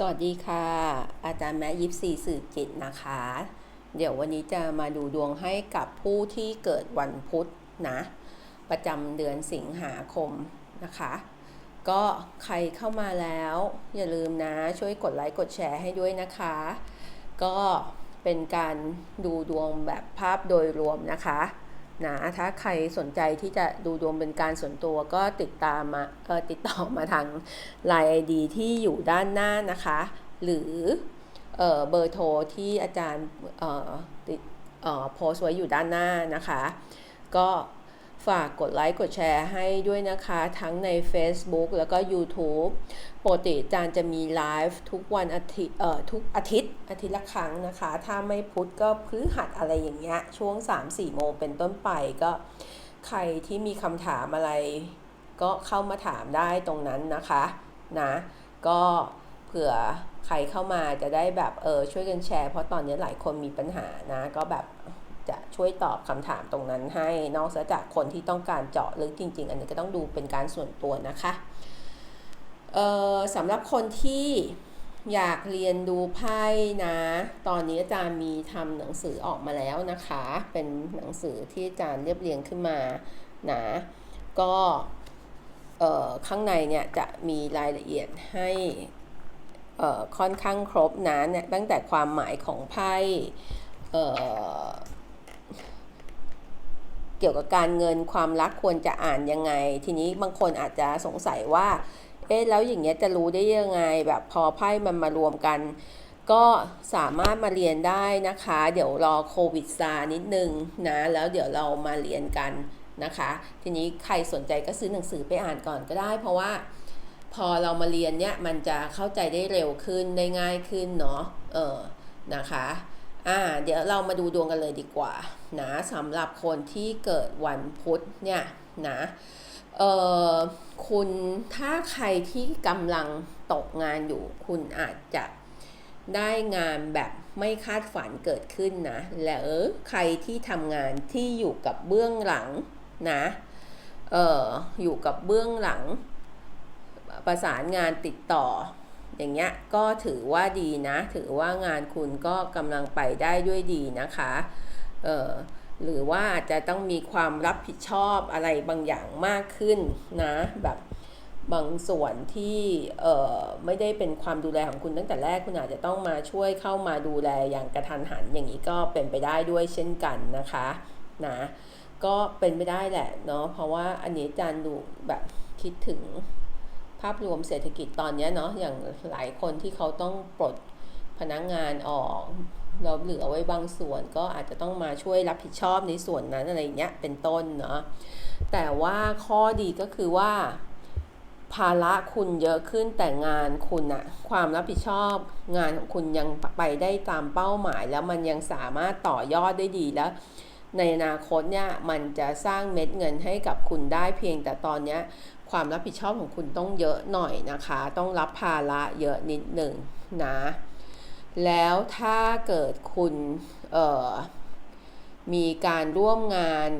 สวัสดีค่ะ อาจารย์แม่ยิปซีสื่อจิตนะคะ เดี๋ยววันนี้จะมาดูดวงให้กับผู้ที่เกิดวันพุธนะ ประจำเดือนสิงหาคมนะคะ ก็ใครเข้ามาแล้ว อย่าลืมนะช่วยกดไลค์กดแชร์ให้ด้วยนะคะ ก็เป็นการดูดวงแบบภาพโดยรวมนะคะ นะถ้าใครสนใจที่จะดูดวงเป็นการส่วนตัวก็ติดตามมาเออติดต่อมาทาง Line ID ที่อยู่ด้านหน้านะคะ หรือเออเบอร์โทรที่อาจารย์เออติดเออโพสไว้อยู่ด้านหน้านะคะ ก็ ฝากกดไลค์กดแชร์ให้ด้วยนะคะ ทั้งใน Facebook แล้วก็ YouTube ปกติจารย์จะมีไลฟ์ทุกวันอาทิตย์เอ่อทุกอาทิตย์ อาทิตย์ละครั้งนะคะ ถ้าไม่พุธก็พฤหัสอะไรอย่างเงี้ย ช่วง 3-4 โมงเป็นต้นไปก็ใครที่มีคำถามอะไร ก็เข้ามาถามได้ตรงนั้นนะคะนะก็เผื่อใครเข้ามาจะได้แบบเออช่วยกันแชร์เพราะตอนนี้หลายคนมีปัญหานะก็แบบ จะช่วยตอบคำถามตรงนั้นให้นอกจากคนที่ต้องการเจาะลึกจริง ๆ อันนี้ก็ต้องดูเป็นการส่วนตัวนะคะสำหรับคนที่อยากเรียนดูไพ่นะ ตอนนี้อาจารย์มีทำหนังสือออกมาแล้วนะคะ เป็นหนังสือที่อาจารย์เรียบเรียงขึ้นมานะก็ข้างในเนี่ยจะมีรายละเอียดให้ค่อนข้างครบนะเนี่ยตั้งแต่ความหมายของไพ่ เกี่ยวกับการเงินความรักควรจะอ่านยังไง ทีนี้บางคนอาจจะสงสัยว่า เอ๊ะแล้วอย่างเงี้ยจะรู้ได้ยังไง แบบพอไพ่มันมารวมกัน ก็สามารถมาเรียนได้นะคะ เดี๋ยวรอโควิดซานิดนึงนะ แล้วเดี๋ยวเรามาเรียนกันนะคะ ทีนี้ใครสนใจก็ซื้อหนังสือไปอ่านก่อนก็ได้ เพราะว่าพอเรามาเรียนเนี่ยมันจะเข้าใจได้เร็วขึ้นได้ง่ายขึ้นเนาะเออนะคะ อ่าเดี๋ยวเรามาดูดวงกันเลยดีกว่านะสำหรับคนที่เกิดวันพุธเนี่ยนะเออคุณถ้าใครที่กำลังตกงานอยู่ คุณอาจจะได้งานแบบไม่คาดฝันเกิดขึ้นนะแล้วใครที่ทำงานที่อยู่กับเบื้องหลังนะเอออยู่กับเบื้องหลัง ประสานงานติดต่อ อย่างเงี้ยก็ถือว่าดีนะ ถือว่างานคุณก็กำลังไปได้ด้วยดีนะคะเออหรือว่าจะต้องมีความรับผิดชอบอะไรบางอย่างมากขึ้นนะแบบบางส่วนที่เออไม่ได้เป็นความดูแลของคุณตั้งแต่แรกคุณอาจจะต้องมาช่วยเข้ามาดูแลอย่างกระทันหันอย่างนี้ก็เป็นไปได้ด้วยเช่นกันนะคะนะก็เป็นไปได้แหละเนาะเพราะว่าอันนี้จารย์ดูแบบคิดถึง ภาพรวมเศรษฐกิจตอนนี้เนาะอย่างหลายคนที่เขาต้องปลดพนักงงานออกเราเหลือไว้บางส่วนก็อาจจะต้องมาช่วยรับผิดชอบในส่วนนั้นอะไรเงี้ยเป็นต้นเนาะแต่ว่าข้อดีก็คือว่า ภาระคุณเยอะขึ้นแต่งานคุณอะความรับผิดชอบ งานของคุณยังไปได้ตามเป้าหมาย แล้วมันยังสามารถต่อยอดได้ดีแล้ว ในอนาคตเนี่ยมันจะสร้างเม็ดเงินให้กับคุณได้เพียงแต่ตอนนี้ ความรับผิดชอบของคุณต้องเยอะหน่อยนะคะ ต้องรับภาระเยอะนิดหนึ่งนะ แล้วถ้าเกิดคุณมีการร่วมงาน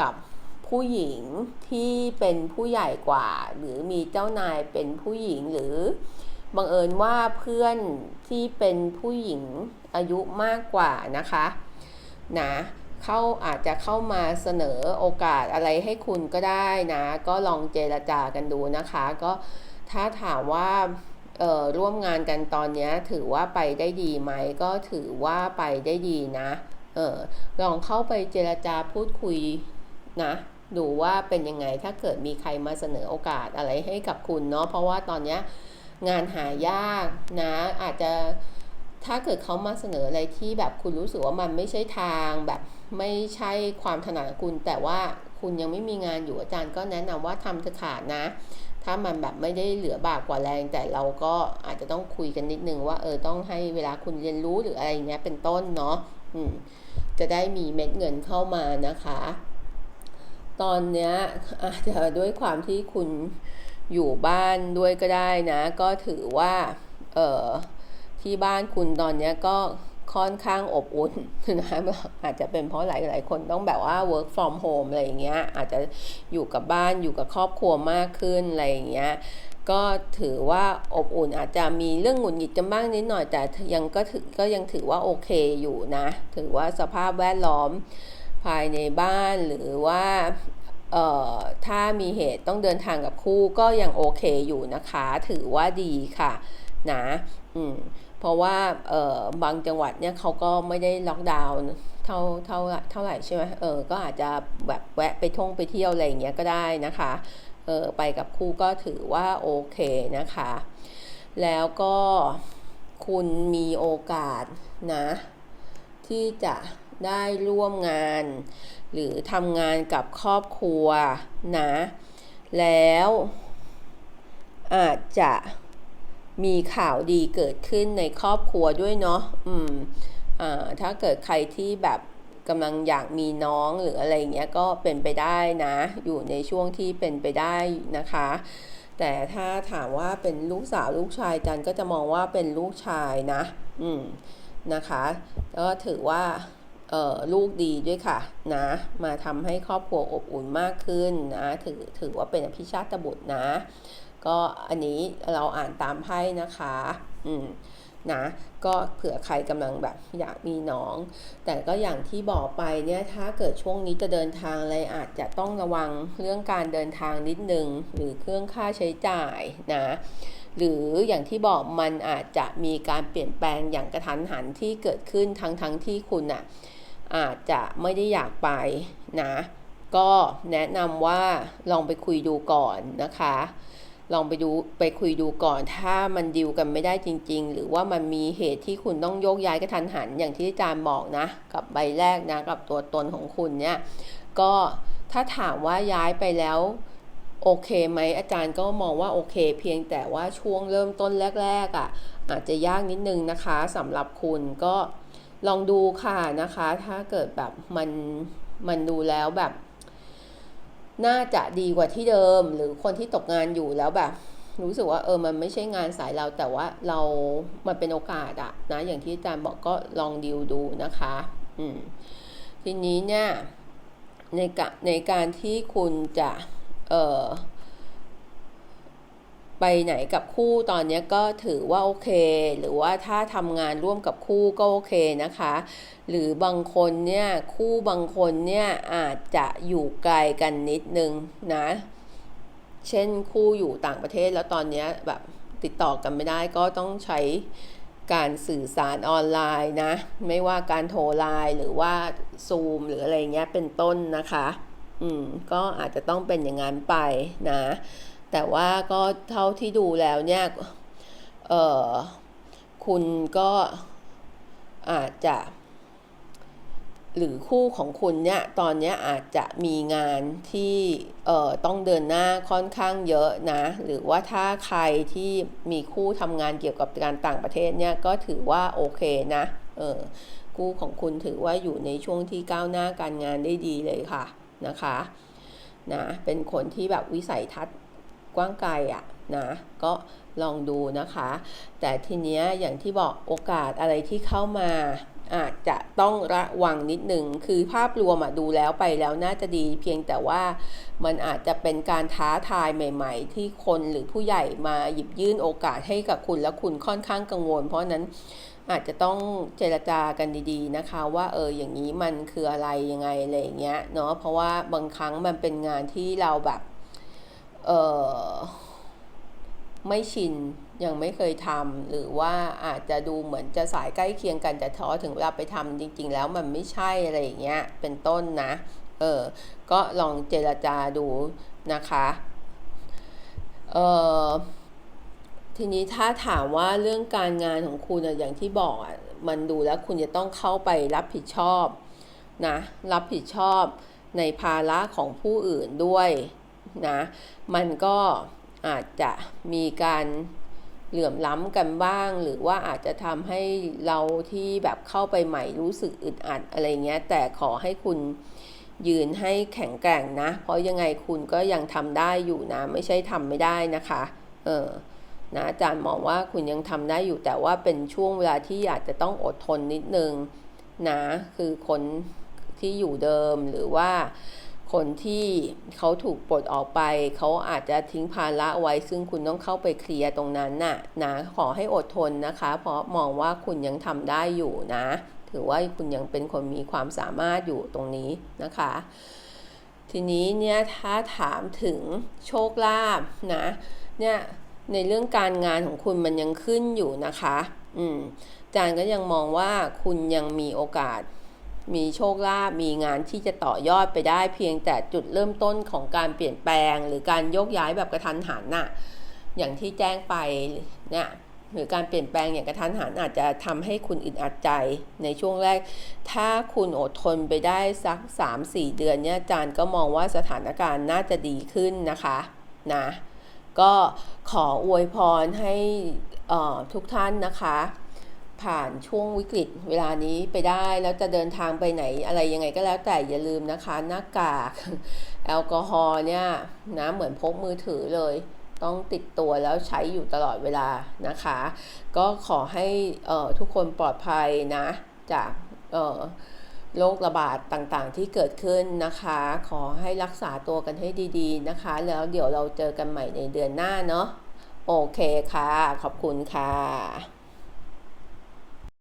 กับผู้หญิงที่เป็นผู้ใหญ่กว่า หรือมีเจ้านายเป็นผู้หญิงหรือบังเอิญว่าเพื่อนที่เป็นผู้หญิงอายุมากกว่านะคะนะ เข้าอาจจะเข้ามาเสนอโอกาสอะไรให้คุณก็ได้นะ ก็ลองเจรจากันดูนะคะ ก็ถ้าถามว่าร่วมงานกันตอนนี้ถือว่าไปได้ดีไหม ก็ถือว่าไปได้ดีนะออลองเข้าไปเจรจาพูดคุยนะดูว่าเป็นยังไงถ้าเกิดมีใครมาเสนอโอกาสอะไรให้กับคุณเนาะเพราะว่าตอนนี้งานหายากนะอาจจะ ถ้าเกิดเขามาเสนออะไรที่แบบคุณรู้สึกว่ามันไม่ใช่ทางแบบไม่ใช่ความถนัดคุณ แต่ว่าคุณยังไม่มีงานอยู่อาจารย์ก็แนะนำว่าทำเถอะขาดนะ ถ้ามันแบบไม่ได้เหลือบากกว่าแรง แต่เราก็อาจจะต้องคุยกันนิดนึงว่าเออต้องให้เวลาคุณเรียนรู้หรืออะไรเงี้ยเป็นต้นเนาะอืมจะได้มีเม็ดเงินเข้ามานะคะ ตอนเนี้ยอาจจะด้วยความที่คุณอยู่บ้านด้วยก็ได้นะ ก็ถือว่า เออ ที่บ้านคุณตอนนี้ก็ค่อนข้างอบอุ่นนะอาจจะเป็นเพราะหลายหลายคนต้องแบบว่า work from home อะไรอย่างเงี้ยอาจจะอยู่กับบ้านอยู่กับครอบครัวมากขึ้นอะไรอย่างเงี้ยก็ถือว่าอบอุ่นอาจจะมีเรื่องหงุดหงิดกันบ้างนิดหน่อย แต่ยังก็ถือก็ยังถือว่าโอเคอยู่นะ ถือว่าสภาพแวดล้อมภายในบ้านหรือว่าเอ่อถ้ามีเหตุต้องเดินทางกับคู่ก็ยังโอเคอยู่นะคะ ถือว่าดีค่ะนะอืม เพราะว่าเออบางจังหวัดเนี่ยเขาก็ไม่ได้ล็อกดาวน์เท่าเท่าเท่าไหร่ใช่ไหมเออก็อาจจะแบบแวะไปท่องไปเที่ยวอะไรอย่างเงี้ยก็ได้นะคะเออไปกับคู่ก็ถือว่าโอเคนะคะ แล้วก็คุณมีโอกาสนะ ที่จะได้ร่วมงาน หรือทำงานกับครอบครัวนะ แล้วอาจจะ มีข่าวดีเกิดขึ้นในครอบครัวด้วยเนาะอืมอ่าถ้าเกิดใครที่แบบกำลังอยากมีน้องหรืออะไรเงี้ยก็เป็นไปได้นะ อยู่ในช่วงที่เป็นไปได้นะคะ แต่ถ้าถามว่าเป็นลูกสาวลูกชายจันก็จะมองว่าเป็นลูกชายนะ อืมนะคะก็ถือว่าเออลูกดีด้วยค่ะนะมาทำให้ครอบครัวอบอุ่นมากขึ้นนะถือถือว่าเป็นอภิชาตบุตรนะ ก็อันนี้เราอ่านตามไพ่นะคะอืมนะก็เผื่อใครกำลังแบบอยากมีน้อง แต่ก็อย่างที่บอกไปเนี่ยถ้าเกิดช่วงนี้จะเดินทางอะไรอาจจะต้องระวังเรื่องการเดินทางนิดนึง หรือเครื่องค่าใช้จ่ายนะหรืออย่างที่บอกมันอาจจะมีการเปลี่ยนแปลงอย่างกระทันหันที่เกิดขึ้นทั้งทั้งที่คุณอะอาจจะไม่ได้อยากไปนะ ก็แนะนำว่าลองไปคุยดูก่อนนะคะ ลองไปดูไปคุยดูก่อน ถ้ามันดิวกันไม่ได้จริง ๆ หรือว่ามันมีเหตุที่คุณต้องโยกย้ายกระทันหันอย่างที่อาจารย์บอกนะ กับใบแรกนะกับตัวตนของคุณเนี่ยก็ถ้าถามว่าย้ายไปแล้วโอเคไหมอาจารย์ก็มองว่าโอเค เพียงแต่ว่าช่วงเริ่มต้นแรกๆอะ่ะอาจจะยากนิดนึงนะคะสำหรับคุณก็ลองดูค่ะนะคะ ถ้าเกิดแบบมันมันดูแล้วแบบ น่าจะดีกว่าที่เดิม หรือคนที่ตกงานอยู่แล้วแบบ รู้สึกว่าเออมันไม่ใช่งานสายเราแต่ว่าเรามันเป็นโอกาสอะนะอย่างที่อาจารย์บอกก็ลองดิวดูนะคะ อืมทีนี้เนี่ยในกในการที่คุณจะเอ่อ ไปไหนกับคู่ตอนนี้ก็ถือว่าโอเค หรือว่าถ้าทำงานร่วมกับคู่ก็โอเคนะคะ หรือบางคนเนี่ยคู่บางคนเนี่ยอาจจะอยู่ไกลกันนิดนึงนะ เช่นคู่อยู่ต่างประเทศแล้วตอนนี้แบบติดต่อกันไม่ได้ก็ต้องใช้การสื่อสารออนไลน์นะ ไม่ว่าการโทรไลน์หรือว่าซูมหรืออะไรเงี้ยเป็นต้นนะคะ อืมก็อาจจะต้องเป็นอย่างนั้นไปนะ แต่ว่าก็เท่าที่ดูแล้วเนี่ยเออคุณก็อาจจะ หรือคู่ของคุณเนี่ยตอนนี้อาจจะมีงานที่เอ่อต้องเดินหน้าค่อนข้างเยอะนะ หรือว่าถ้าใครที่มีคู่ทำงานเกี่ยวกับการต่างประเทศเนี่ยก็ถือว่าโอเคนะเออคู่ของคุณถือว่าอยู่ในช่วงที่ก้าวหน้าการงานได้ดีเลยค่ะนะคะนะเป็นคนที่แบบวิสัยทัศน์ กว้างไกลอะนะก็ลองดูนะคะ แต่ทีเนี้ยอย่างที่บอกโอกาสอะไรที่เข้ามาอาจจะต้องระวังนิดหนึ่งคือภาพรวมอะดูแล้วไปแล้วน่าจะดีเพียงแต่ว่ามันอาจจะเป็นการท้าทายใหม่ ๆ ที่คนหรือผู้ใหญ่มาหยิบยื่นโอกาสให้กับคุณแล้วคุณค่อนข้างกังวล เพราะนั้นอาจจะต้องเจรจากันดีๆนะคะ ว่าเอออย่างนี้มันคืออะไรยังไงอะไรอย่างเงี้ยเนาะเพราะว่าบางครั้งมันเป็นงานที่เราแบบ เออไม่ชินยังไม่เคยทำหรือว่าอาจจะดูเหมือนจะสายใกล้เคียงกันแต่ท้อถึงเวลาไปทำจริง ๆ แล้วมันไม่ใช่อะไรอย่างเงี้ยเป็นต้นนะ เออก็ลองเจรจาดูนะคะเออทีนี้ถ้าถามว่าเรื่องการงานของคุณอย่างที่บอกอะมันดูแล้วคุณจะต้องเข้าไปรับผิดชอบนะรับผิดชอบในภาระของผู้อื่นด้วย นะ มันก็อาจจะมีการเหลื่อมล้ำกันบ้าง หรือว่าอาจจะทำให้เราที่แบบเข้าไปใหม่รู้สึกอึดอัดอะไรเงี้ย แต่ขอให้คุณยืนให้แข็งแกร่งนะ เพราะยังไงคุณก็ยังทำได้อยู่นะ ไม่ใช่ทำไม่ได้นะคะ เออนะอาจารย์มองว่าคุณยังทำได้อยู่แต่ว่าเป็นช่วงเวลาที่อาจจะต้องอดทนนิดนึงนะ คือคนที่อยู่เดิมหรือว่า คนที่เขาถูกปลดออกไป เขาอาจจะทิ้งภาระไว้ ซึ่งคุณต้องเข้าไปเคลียร์ตรงนั้นน่ะนะขอให้อดทนนะคะ เพราะมองว่าคุณยังทำได้อยู่นะ ถือว่าคุณยังเป็นคนมีความสามารถอยู่ตรงนี้นะคะ ทีนี้เนี่ยถ้าถามถึงโชคลาภนะเนี่ยในเรื่องการงานของคุณมันยังขึ้นอยู่นะคะ อืมอาจารย์ก็ยังมองว่าคุณยังมีโอกาส มีโชคลาภมีงานที่จะต่อยอดไปได้เพียงแต่จุดเริ่มต้นของการเปลี่ยนแปลง หรือการโยกย้ายแบบกระทันหันน่ะอย่างที่แจ้งไปเนี่ยหรือการเปลี่ยนแปลงอย่างกระทันหันอาจจะทำให้คุณอึดอัดใจในช่วงแรก ถ้าคุณอดทนไปได้สัก 3-4 เดือนเนี่ยอาจารย์ก็มองว่าสถานการณ์น่าจะดีขึ้นนะคะนะก็ขออวยพรให้ทุกท่านนะคะ ผ่านช่วงวิกฤตเวลานี้ไปได้แล้วจะเดินทางไปไหนอะไรยังไงก็แล้วแต่อย่าลืมนะคะหน้ากากแอลกอฮอล์เนี่ยนะเหมือนพกมือถือเลย ต้องติดตัวแล้วใช้อยู่ตลอดเวลานะคะ ก็ขอให้ทุกคนปลอดภัยนะ จากโรคระบาดต่างๆที่เกิดขึ้นนะคะ ขอให้รักษาตัวกันให้ดีๆนะคะ แล้วเดี๋ยวเราเจอกันใหม่ในเดือนหน้าเนาะโอเคค่ะ ขอบคุณค่ะ